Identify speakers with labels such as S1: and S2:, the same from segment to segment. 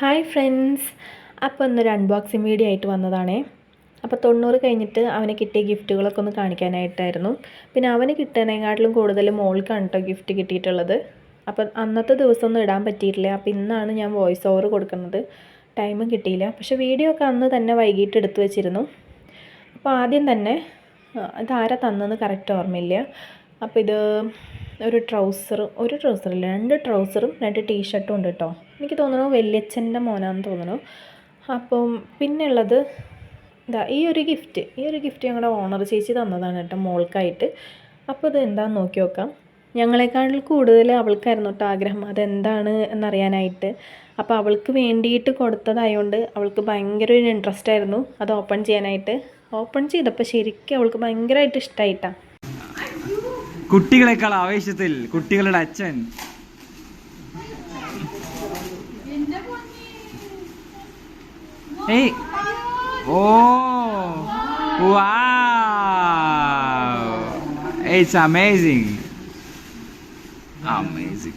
S1: Hi friends അപ്പോൾ ഇന്നൊരു unboxing video ആയിട്ട് വന്നതാണേ. അപ്പോൾ തൊണ്ണൂറ് കഴിഞ്ഞിട്ട് അവന് കിട്ടിയ ഗിഫ്റ്റുകളൊക്കെ ഒന്ന് കാണിക്കാനായിട്ടായിരുന്നു. പിന്നെ അവന് കിട്ടുന്നതിനെക്കാട്ടിലും കൂടുതൽ മോൾക്കാണ് കേട്ടോ ഗിഫ്റ്റ് കിട്ടിയിട്ടുള്ളത്. അപ്പോൾ അന്നത്തെ ദിവസം ഒന്നും ഇടാൻ പറ്റിയിട്ടില്ല. അപ്പോൾ ഇന്നാണ് ഞാൻ വോയിസ് ഓവർ കൊടുക്കുന്നത്. ടൈമും കിട്ടിയില്ല. പക്ഷേ വീഡിയോ ഒക്കെ അന്ന് തന്നെ വൈകിട്ട് എടുത്തു വെച്ചിരുന്നു. അപ്പോൾ ആദ്യം തന്നെ ഇതാരാ തന്നെന്ന് കറക്റ്റ് ഓർമ്മയില്ല. അപ്പോൾ ഇത് ഒരു ട്രൗസർ ഒരു ട്രൗസറില്ല രണ്ട് ട്രൗസറും രണ്ട് ടീഷർട്ടും ഉണ്ട് കേട്ടോ എനിക്ക് തോന്നുന്നു വല്യച്ഛന്റെ മോനാന്ന് തോന്നുന്നു. അപ്പം പിന്നെയുള്ളത് ഇതാ ഈ ഒരു ഗിഫ്റ്റ് ഈ ഒരു ഗിഫ്റ്റ് ഞങ്ങളുടെ ഓണർ ചേച്ചി തന്നതാണ് കേട്ടോ മോൾക്കായിട്ട്. അപ്പോൾ ഇത് എന്താണെന്ന് നോക്കി നോക്കാം. ഞങ്ങളെക്കാളിൽ കൂടുതൽ അവൾക്കായിരുന്നു കേട്ടോ ആഗ്രഹം. അതെന്താണ് എന്നറിയാനായിട്ട്. അപ്പോൾ അവൾക്ക് വേണ്ടിയിട്ട് കൊടുത്തതായതുകൊണ്ട് അവൾക്ക് ഭയങ്കര ഒരു ഇൻട്രസ്റ്റ് ആയിരുന്നു അത് ഓപ്പൺ ചെയ്യാനായിട്ട്. ഓപ്പൺ ചെയ്തപ്പോൾ ശരിക്കും അവൾക്ക് ഭയങ്കരമായിട്ട് ഇഷ്ടമായിട്ടാണ്
S2: കുട്ടികളെക്കാൾ ആവേശത്തിൽ കുട്ടികളുടെ അച്ഛൻ. ഏയ്. ഓ. It's amazing amazing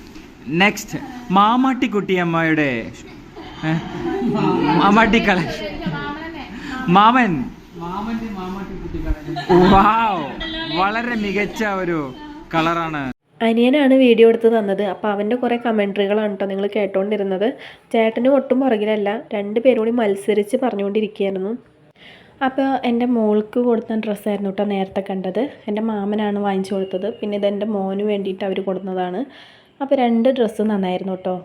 S2: next Mamatti കുട്ടിയമ്മയുടെ ഏ? മാമാട്ടി കളക്ഷൻ മാമൻ. വാവ് വളരെ മികച്ച ഒരു കളറാണ്.
S1: അനിയനാണ് വീഡിയോ എടുത്ത് തന്നത്. അപ്പോൾ അവന്റെ കുറേ കമൻട്രികളാണ് കേട്ടോ നിങ്ങൾ കേട്ടോണ്ടിരുന്നത്. ചേട്ടനും ഒട്ടും പുറകിലല്ല. രണ്ട് പേരും കൂടി മത്സരിച്ച് പറഞ്ഞുകൊണ്ടിരിക്കുകയായിരുന്നു. അപ്പോൾ എന്റെ മോൾക്ക് കൊടുത്ത ഡ്രസ്സായിരുന്നു കേട്ടോ നേരത്തെ കണ്ടത്. എന്റെ മാമനാണ് വാങ്ങിച്ചു കൊടുത്തത്. പിന്നെ ഇത് എന്റെ മോന് വേണ്ടിയിട്ട് അവർ കൊടുത്തതാണ്. അപ്പോൾ രണ്ട് ഡ്രസ്സ് നന്നായിരുന്നു കേട്ടോ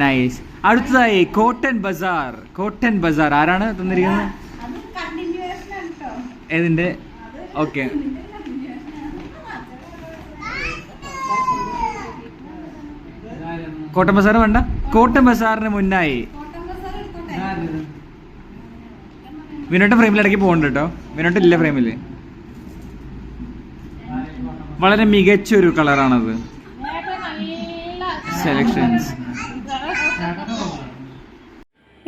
S2: നൈസ് അടുത്തതായി കോട്ടൺ ബസാർ. കോട്ടൺ ബസാർ. ആരാണ് തന്നിരിക്കുന്നത്? ഏതിന്റെ ഓക്കെ. കോട്ടൻ ബസാർ വേണ്ട. കോട്ടൻ ബസാറിന് മുന്നായി. വിനോട്ട് ഫ്രെയിമിൽ ഇടയ്ക്ക് പോകണ്ട കേട്ടോ. വിനോട്ട് ഇല്ല ഫ്രെയിമിൽ. വളരെ മികച്ചൊരു കളറാണത്. സെലക്ഷൻസ്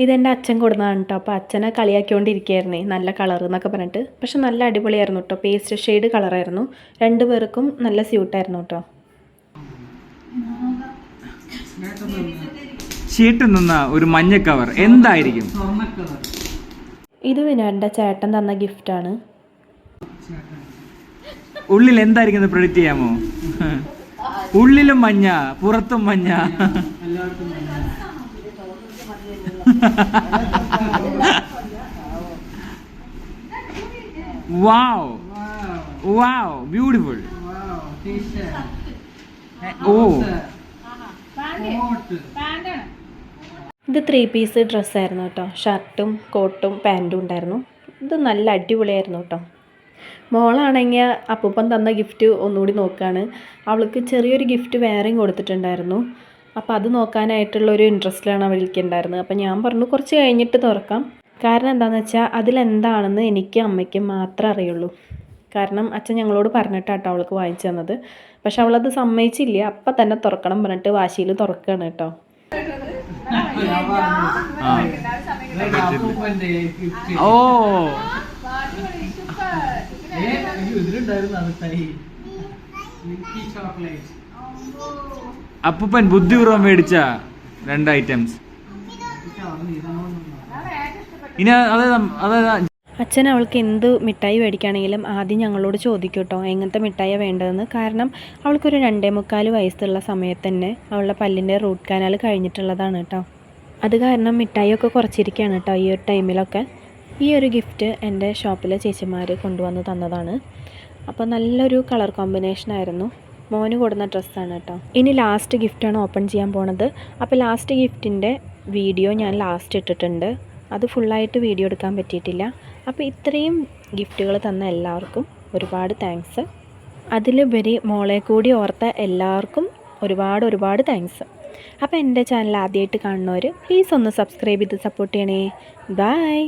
S1: ഇതെന്റെ അച്ഛൻ കൊടുന്നതാണ് കേട്ടോ അപ്പോൾ അച്ഛനെ കളിയാക്കിക്കൊണ്ടിരിക്കുകയായിരുന്നേ. നല്ല കളർ എന്നൊക്കെ പറഞ്ഞിട്ട്. പക്ഷെ നല്ല അടിപൊളിയായിരുന്നു കേട്ടോ പേസ്റ്റ് ഷെയ്ഡ് കളറായിരുന്നു. രണ്ടു പേർക്കും നല്ല സ്യൂട്ടായിരുന്നു കേട്ടോ
S2: നിന്ന ഒരു മഞ്ഞ കവർ എന്തായിരിക്കും?
S1: ഇത് വിനാടിന്റെ ചേട്ടൻ തന്ന ഗിഫ്റ്റ് ആണ്.
S2: ഉള്ളിൽ എന്തായിരിക്കും പ്രൊഡിക്റ്റ് ചെയ്യാമോ? ഉള്ളിലും മഞ്ഞ പുറത്തും മഞ്ഞ. വാവ് t-shirt oh.
S1: ഇത് ത്രീ പീസ് ഡ്രസ്സായിരുന്നു കേട്ടോ. ഷർട്ടും കോട്ടും പാന്റും ഉണ്ടായിരുന്നു. ഇത് നല്ല അടിപൊളിയായിരുന്നു കേട്ടോ. മോളാണെങ്കിൽ അപ്പൂപ്പൻ തന്ന ഗിഫ്റ്റ് ഒന്നുകൂടി നോക്കുകയാണ് അവൾക്ക് ചെറിയൊരു ഗിഫ്റ്റ് വേറെയും കൊടുത്തിട്ടുണ്ടായിരുന്നു. അപ്പോൾ അത് നോക്കാനായിട്ടുള്ള ഒരു ഇൻട്രസ്റ്റിലാണ് അവൾക്ക് ഉണ്ടായിരുന്നത് അപ്പോൾ ഞാൻ പറഞ്ഞു കുറച്ച് കഴിഞ്ഞിട്ട് തുറക്കാം. കാരണം എന്താണെന്ന് വെച്ചാൽ അതിലെന്താണെന്ന് എനിക്ക് അമ്മയ്ക്ക് മാത്രമേ അറിയുള്ളൂ. കാരണം അച്ഛൻ ഞങ്ങളോട് പറഞ്ഞിട്ടാട്ടോ അവൾക്ക് വാങ്ങിച്ചു തന്നത്. പക്ഷെ അവളത് സമ്മതിച്ചില്ല. അപ്പം തന്നെ തുറക്കണം പറഞ്ഞിട്ട് വാശിയിൽ തുറക്കുകയാണ് കേട്ടോ.
S2: ഓ അപ്പൂപ്പൻ ബുദ്ധിപൂർവം മേടിച്ച രണ്ട് ഐറ്റംസ് ഇനി അത് നം- അത്
S1: അച്ഛൻ അവൾക്ക് എന്ത് മിഠായി മേടിക്കുകയാണെങ്കിലും ആദ്യം ഞങ്ങളോട് ചോദിക്കും കേട്ടോ എങ്ങനത്തെ മിഠായിയാണ് വേണ്ടതെന്ന്. കാരണം അവൾക്കൊരു രണ്ടേ മുക്കാൽ വയസ്സുള്ള സമയത്ത് തന്നെ അവളുടെ പല്ലിന്റെ റൂട്ട് കനാൽ കഴിഞ്ഞിട്ടുള്ളതാണ് കേട്ടോ. അത് കാരണം മിഠായിയൊക്കെ കുറച്ചിരിക്കുകയാണ് കേട്ടോ ഈ ഒരു ടൈമിലൊക്കെ. ഈ ഒരു ഗിഫ്റ്റ് എന്റെ ഷോപ്പിലെ ചേച്ചിമാർ കൊണ്ടുവന്ന് തന്നതാണ്. അപ്പോൾ നല്ലൊരു കളർ കോമ്പിനേഷൻ ആയിരുന്നു. മോന് കൊടുന്ന ഡ്രസ്സാണ് കേട്ടോ. ഇനി ലാസ്റ്റ് ഗിഫ്റ്റാണ് ഓപ്പൺ ചെയ്യാൻ പോണത്. അപ്പോൾ ലാസ്റ്റ് ഗിഫ്റ്റിന്റെ വീഡിയോ ഞാൻ ലാസ്റ്റ് ഇട്ടിട്ടുണ്ട്. അത് ഫുള്ളായിട്ട് വീഡിയോ എടുക്കാൻ പറ്റിയിട്ടില്ല. അപ്പോൾ ഇത്രയും ഗിഫ്റ്റുകൾ തന്ന എല്ലാവർക്കും ഒരുപാട് താങ്ക്സ് അതിലുപരി മോളെ കൂടി ഓർത്ത എല്ലാവർക്കും ഒരുപാട് ഒരുപാട് താങ്ക്സ് അപ്പോൾ എന്റെ ചാനൽ ആദ്യമായിട്ട് കാണുന്നവർ പ്ലീസ് ഒന്ന് സബ്സ്ക്രൈബ് ചെയ്ത് സപ്പോർട്ട് ചെയ്യണേ. ബൈ